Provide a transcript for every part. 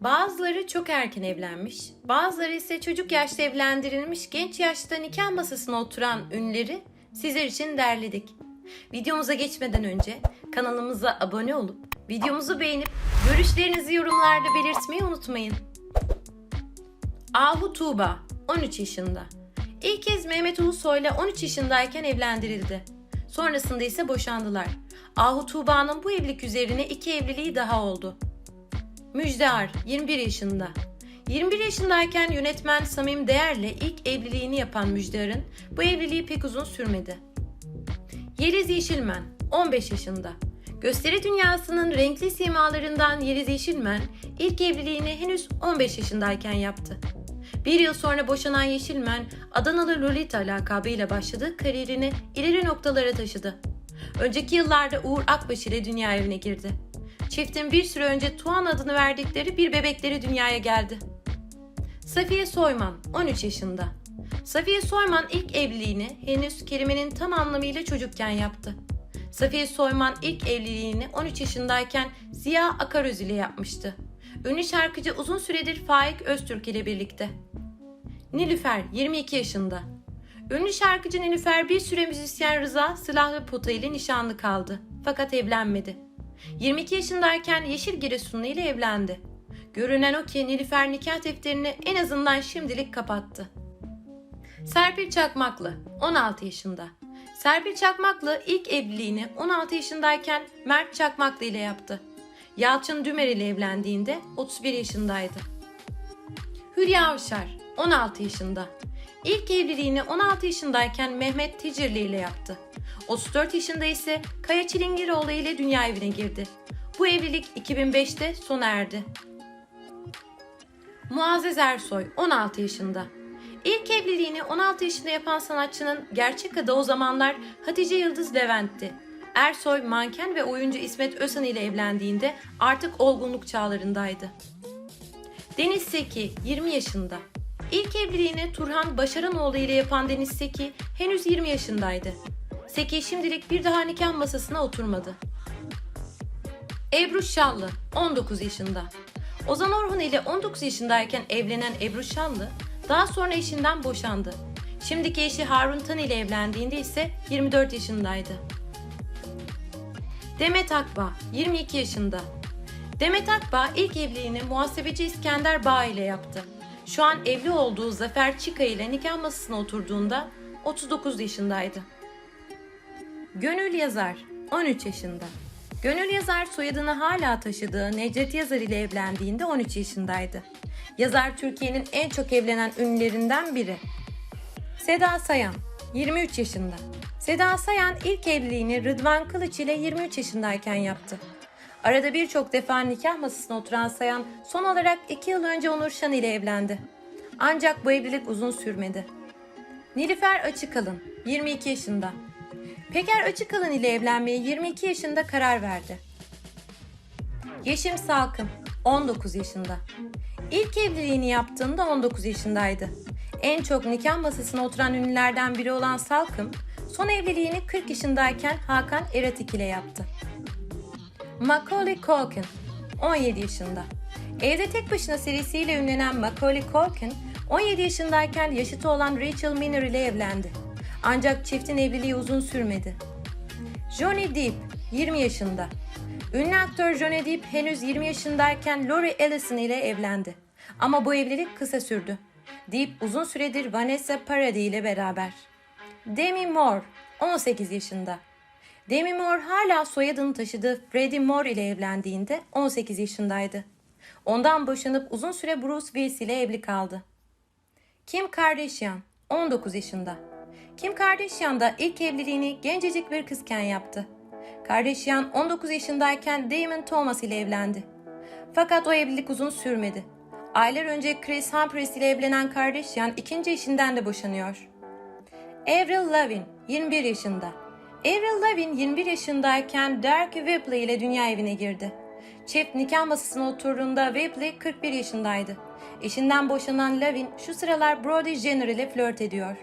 Bazıları çok erken evlenmiş, bazıları ise çocuk yaşta evlendirilmiş genç yaşta nikah masasına oturan ünlüleri sizler için derledik. Videomuza geçmeden önce kanalımıza abone olup videomuzu beğenip görüşlerinizi yorumlarda belirtmeyi unutmayın. Ahu Tuğba 13 yaşında. İlk kez Mehmet Ulusoy'la 13 yaşındayken evlendirildi. Sonrasında ise boşandılar. Ahu Tuğba'nın bu evlilik üzerine iki evliliği daha oldu. Müjdear 21 yaşında. 21 yaşındayken yönetmen Samim Değer'le ilk evliliğini yapan Müjdear'ın bu evliliği pek uzun sürmedi. Yeliz Yeşilmen 15 yaşında. Gösteri dünyasının renkli simalarından Yeliz Yeşilmen ilk evliliğini henüz 15 yaşındayken yaptı. Bir yıl sonra boşanan Yeşilmen, Adanalı Lolita lakabıyla başladığı kariyerini ileri noktalara taşıdı. Önceki yıllarda Uğur Akbaş ile dünya evine girdi. Çiftin bir süre önce Tuğan adını verdikleri bir bebekleri dünyaya geldi. Safiye Soyman, 13 yaşında. Safiye Soyman ilk evliliğini henüz kelimenin tam anlamıyla çocukken yaptı. Safiye Soyman ilk evliliğini 13 yaşındayken Ziya Akaröz ile yapmıştı. Ünlü şarkıcı uzun süredir Faik Öztürk ile birlikte. Nilüfer 22 yaşında. Ünlü şarkıcı Nilüfer bir süre müzisyen Rıza Silahlı Pota ile nişanlı kaldı. Fakat evlenmedi. 22 yaşındayken Yeşil Giresunlu ile evlendi. Görünen o ki Nilüfer nikah defterini en azından şimdilik kapattı. Serpil Çakmaklı 16 yaşında. Serpil Çakmaklı ilk evliliğini 16 yaşındayken Mert Çakmaklı ile yaptı. Yalçın Dümer ile evlendiğinde 31 yaşındaydı. Hülya Avşar 16 yaşında. İlk evliliğini 16 yaşındayken Mehmet Ticirli ile yaptı. 34 yaşında ise Kaya Çilingiroğlu ile dünya evine girdi. Bu evlilik 2005'te sona erdi. Muazzez Ersoy 16 yaşında. İlk evliliğini 16 yaşında yapan sanatçının gerçek adı o zamanlar Hatice Yıldız Levent'ti. Ersoy manken ve oyuncu İsmet Özen ile evlendiğinde artık olgunluk çağlarındaydı. Deniz Seki 20 yaşında. İlk evliliğini Turhan Başaranoğlu ile yapan Deniz Seki henüz 20 yaşındaydı. Seki şimdilik bir daha nikah masasına oturmadı. Ebru Şallı 19 yaşında. Ozan Orhun ile 19 yaşındayken evlenen Ebru Şallı daha sonra eşinden boşandı. Şimdiki eşi Harun Tan ile evlendiğinde ise 24 yaşındaydı. Demet Akbağ 22 yaşında. Demet Akbağ ilk evliliğini muhasebeci İskender Bağ ile yaptı. Şu an evli olduğu Zafer Çika ile nikah masasına oturduğunda 39 yaşındaydı. Gönül Yazar 13 yaşında. Gönül Yazar soyadını hala taşıdığı Necdet Yazar ile evlendiğinde 13 yaşındaydı. Yazar Türkiye'nin en çok evlenen ünlülerinden biri. Seda Sayan 23 yaşında. Seda Sayan ilk evliliğini Rıdvan Kılıç ile 23 yaşındayken yaptı. Arada birçok defa nikah masasına oturan Sayan son olarak 2 yıl önce Onur Şan ile evlendi. Ancak bu evlilik uzun sürmedi. Nilüfer Açıkalın 22 yaşında. Peker Açıkalın ile evlenmeye 22 yaşında karar verdi. Yeşim Salkım 19 yaşında. İlk evliliğini yaptığında 19 yaşındaydı. En çok nikah masasına oturan ünlülerden biri olan Salkım, son evliliğini 40 yaşındayken Hakan Eratik ile yaptı. Macaulay Culkin 17 yaşında. Evde Tek Başına serisiyle ünlenen Macaulay Culkin 17 yaşındayken yaşıtı olan Rachel Miner ile evlendi. Ancak çiftin evliliği uzun sürmedi. Johnny Depp 20 yaşında. Ünlü aktör Johnny Depp henüz 20 yaşındayken Lori Ellison ile evlendi. Ama bu evlilik kısa sürdü. Depp uzun süredir Vanessa Paradis ile beraber. Demi Moore 18 yaşında. Demi Moore hala soyadını taşıdığı Freddie Moore ile evlendiğinde 18 yaşındaydı. Ondan boşanıp uzun süre Bruce Willis ile evli kaldı. Kim Kardashian 19 yaşında. Kim Kardashian da ilk evliliğini gencecik bir kızken yaptı. Kardashian 19 yaşındayken Damon Thomas ile evlendi. Fakat o evlilik uzun sürmedi. Aylar önce Chris Humphries ile evlenen Kardashian ikinci eşinden de boşanıyor. Avril Lavigne 21 yaşında. Avril Lavigne 21 yaşındayken Derek Whibley ile dünya evine girdi. Çift nikah masasına oturduğunda Whibley 41 yaşındaydı. Eşinden boşanan Lavigne şu sıralar Brody Jenner ile flört ediyor.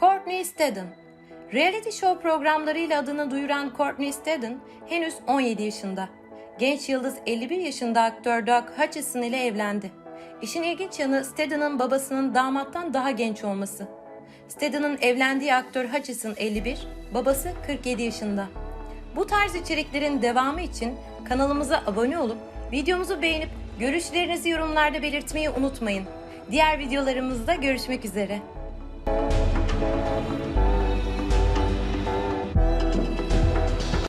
Courtney Stedon Reality show programlarıyla adını duyuran Courtney Stedon henüz 17 yaşında. Genç yıldız 51 yaşında aktör Doug Hutchison ile evlendi. İşin ilginç yanı Stathem'ın babasının damattan daha genç olması. Statham'ın evlendiği aktör Hutchison 51, babası 47 yaşında. Bu tarz içeriklerin devamı için kanalımıza abone olup videomuzu beğenip görüşlerinizi yorumlarda belirtmeyi unutmayın. Diğer videolarımızda görüşmek üzere.